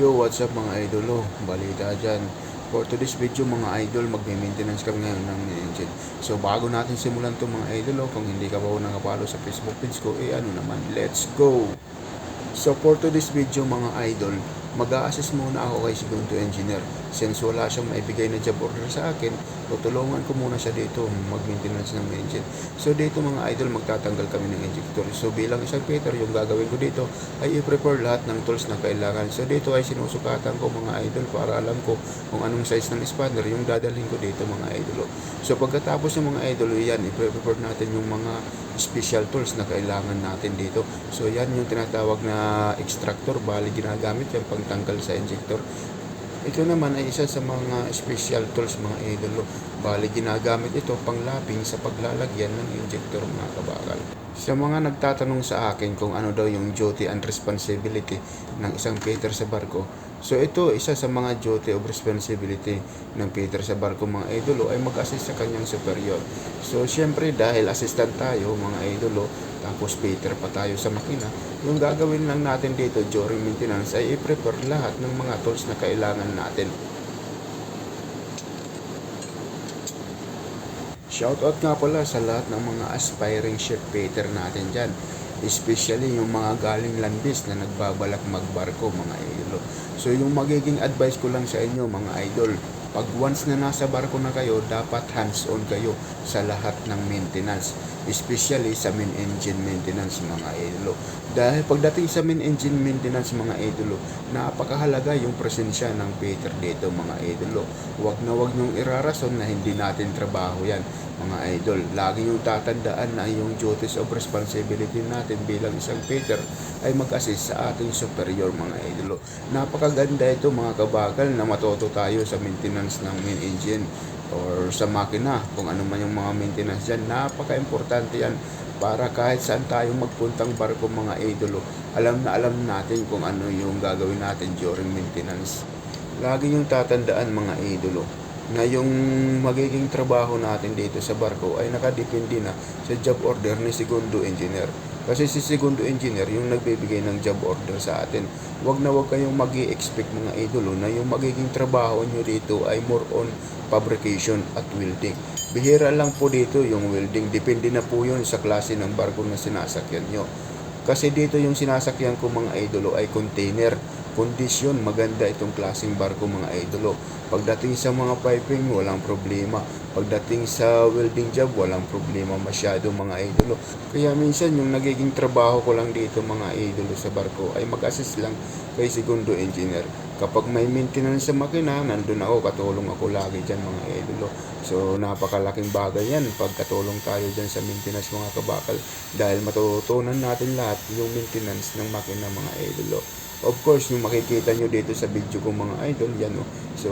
Yo, what's up mga idolo? Balita dyan. For today's video mga idol, magme-maintenance kami ngayon ng engine. So bago natin simulan to mga idolo, kung hindi ka pa nakapalo sa Facebook page ko, eh ano naman, let's go! So for today's video mga idol, mag-a-assist muna ako kay Sigunto Engineer. Since wala siyang maibigay na job order sa akin, tutulungan ko muna siya dito mag-maintenance ng engine. So dito mga idol, magtatanggal kami ng injector. So bilang isang Peter, yung gagawin ko dito ay i-prepare lahat ng tools na kailangan. So dito ay sinusukatan ko mga idol para alam ko kung anong size ng spanner yung dadalhin ko dito mga idol. So pagkatapos ng mga idol, yan, i-prepare natin yung mga special tools na kailangan natin dito. So yan yung tinatawag na extractor, bali ginagamit yung pagtanggal sa injector. Ito naman ay isa sa mga special tools mga idolo. Bali ginagamit ito panglapping sa paglalagyan ng injector mga kabakal. Sa mga nagtatanong sa akin kung ano daw yung duty and responsibility ng isang Peter sa barko, so ito isa sa mga duty of responsibility ng Peter sa barko mga idolo ay mag-assist sa kanyang superior. So syempre dahil assistant tayo mga idolo, tapos Peter pa tayo sa makina, yung gagawin lang natin dito during maintenance ay i-prepare lahat ng mga tools na kailangan natin. Shoutout nga pala sa lahat ng mga aspiring shipmaker natin dyan. Especially yung mga galing landis na nagbabalak magbarko mga idol. So yung magiging advice ko lang sa inyo mga idol, pag once na nasa barko na kayo, dapat hands-on kayo sa lahat ng maintenance. Especially sa main engine maintenance mga idolo. Dahil pagdating sa main engine maintenance mga idolo, napakahalaga yung presensya ng Peter dito mga idolo. Huwag na huwag niyong irarason na hindi natin trabaho yan mga idol. Lagi yung tatandaan na yung duties of responsibility natin bilang isang Peter ay mag-assist sa ating superior mga idolo. Napakaganda ito mga kabakal na matuto tayo sa maintenance ng main engine or sa makina kung ano man yung mga maintenance dyan. Napaka-importante yan para kahit saan tayo magpuntang barko mga idolo, alam na alam natin kung ano yung gagawin natin during maintenance. Lagi yung tatandaan mga idolo na yung magiging trabaho natin dito sa barko ay nakadepende na sa job order ni segundo engineer. Kasi si segundo engineer yung nagbibigay ng job order sa atin. Huwag na huwag kayong mag expect mga idolo na yung magiging trabaho nyo dito ay more on fabrication at welding. Bihira lang po dito yung welding. Depende na po yun sa klase ng barko na sinasakyan nyo. Kasi dito yung sinasakyan ko mga idolo ay container. Kondisyon, maganda itong klaseng barko mga idolo. Pagdating sa mga piping, walang problema. Pagdating sa welding job, walang problema masyado mga idolo. Kaya minsan yung nagiging trabaho ko lang dito mga idolo sa barko ay mag-assist lang kay segundo engineer. Kapag may maintenance sa makina, nandun ako, katulong ako lagi dyan mga idolo. So napakalaking bagay yan pag katulong tayo dyan sa maintenance mga kabakal dahil matututunan natin lahat yung maintenance ng makina mga idolo. Of course, yung makikita nyo dito sa video ko mga idol, yan o. So,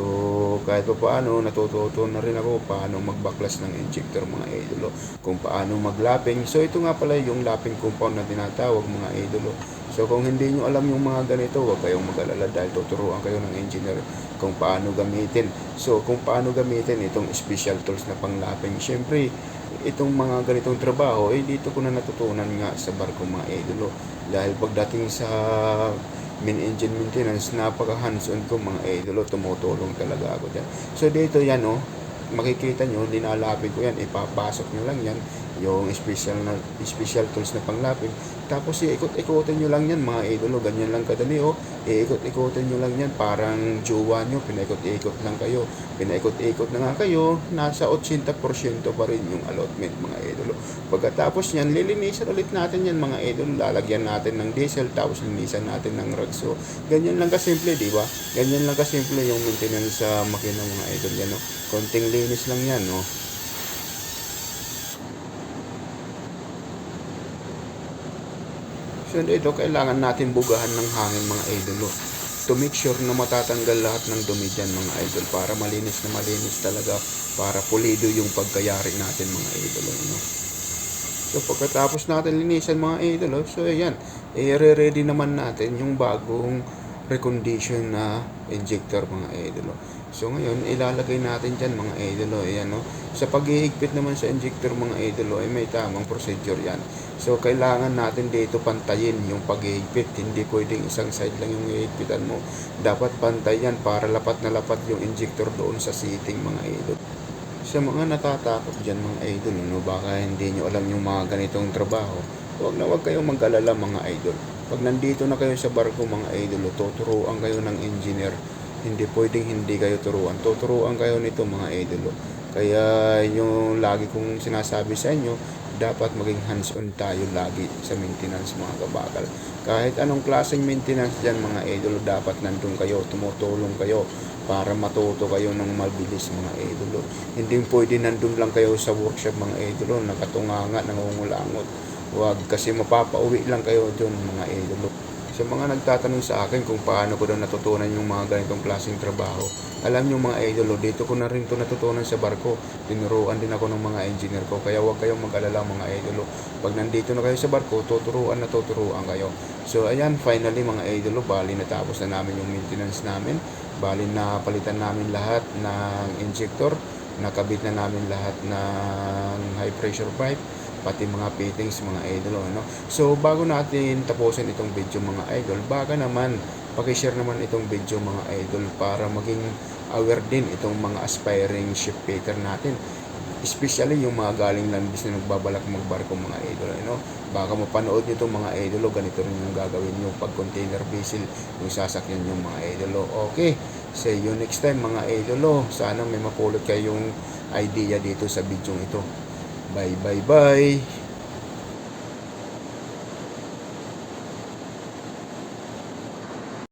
kahit pa paano, natututo na rin ako paano magbaklas ng injector mga idolo. Kung paano maglapping. So, ito nga pala yung lapping compound na tinatawag mga idolo. So, kung hindi nyo alam yung mga ganito, huwag kayong mag-alala dahil tuturuan kayo ng engineer kung paano gamitin. So, kung paano gamitin itong special tools na pang-lapping. Siyempre, itong mga ganitong trabaho, eh, dito ko na natutunan nga sa barko mga idolo. Dahil pagdating sa main engine maintenance, napaka hands-on ko mga idolo, tumutulong talaga ako dyan. So dito yan oh, makikita nyo, linalapin ko yan, ipapasok nyo lang yan, yung special na special tools na panglapin. Tapos iikot-ikotin nyo lang yan mga idolo, ganyan lang kadali oh. Iikot-ikotin nyo lang yan, parang jowa nyo, pinaikot-ikot lang kayo. Pinaikot-ikot na nga kayo, nasa 80% pa rin yung allotment mga idolo. Pagkatapos yan, lilinisan ulit natin yan mga idol. Lalagyan natin ng diesel, tapos linisan natin ng ragso. Ganyan lang kasimple, di ba? Ganyan lang kasimple yung maintenance sa makina mga idol yan. No? Konting linis lang yan, no? So ito, kailangan natin bugahan ng hangin mga idol. oh. To make sure na matatanggal lahat ng dumi dyan mga idol para malinis na malinis talaga para pulido yung pagkayari natin mga idol. No? So pagkatapos natin linisan mga idol, so ayan, i-ready naman natin yung bagong recondition na injector mga idol. So ngayon, ilalagay natin dyan mga idol. Ayan, no? Sa paghihigpit naman sa injector mga idol, ay may tamang procedure yan. So, kailangan natin dito pantayin yung paghihigpit. Hindi pwedeng isang side lang yung hihigpitan mo. Dapat pantay yan para lapat na lapat yung injector doon sa seating mga idol. Sa mga natatakot dyan mga idol, no, baka hindi nyo alam yung mga ganitong trabaho, huwag na huwag kayong mag-alala mga idol. Pag nandito na kayo sa barko mga idol, tuturuan kayo ng engineer. Hindi pwedeng hindi kayo turuan. Tuturuan kayo nito mga idol. Kaya yung lagi kong sinasabi sa inyo, dapat maging hands-on tayo lagi sa maintenance mga kabakal. Kahit anong klaseng maintenance dyan mga idol, dapat nandun kayo, tumutulong kayo para matuto kayo ng mabilis mga idolo. Hindi pwede nandun lang kayo sa workshop mga idolo, nakatunganga, nangungulangot. Huwag kasi mapapauwi lang kayo dun mga idolo. Sa mga nagtatanong sa akin kung paano ko daw natutunan yung mga ganitong klaseng trabaho, alam nyo mga idolo, dito ko na rin to natutunan sa barko. Tinuruan din ako ng mga engineer ko, kaya huwag kayong mag-alala mga idolo. Pag nandito na kayo sa barko, tuturuan na tuturuan kayo. So ayan, finally mga idolo, bali natapos na namin yung maintenance namin. Bali na palitan namin lahat ng injector, nakabit na namin lahat ng high pressure pipe, pati mga fittings mga idol ano. So bago natin tapusin itong video mga idol, baka naman paki-share naman itong video mga idol para maging aware din itong mga aspiring shipbuilder natin. Especially yung mga galing landis na nagbabalak magbarko mga idol ano. Baka mapanood nyo itong mga idol ganito rin yung gagawin nyo pag container vessel yung sasakyan yung mga idol Okay, see you next time mga idol Sana may mapulot kayong idea dito sa video ito. Bye bye bye.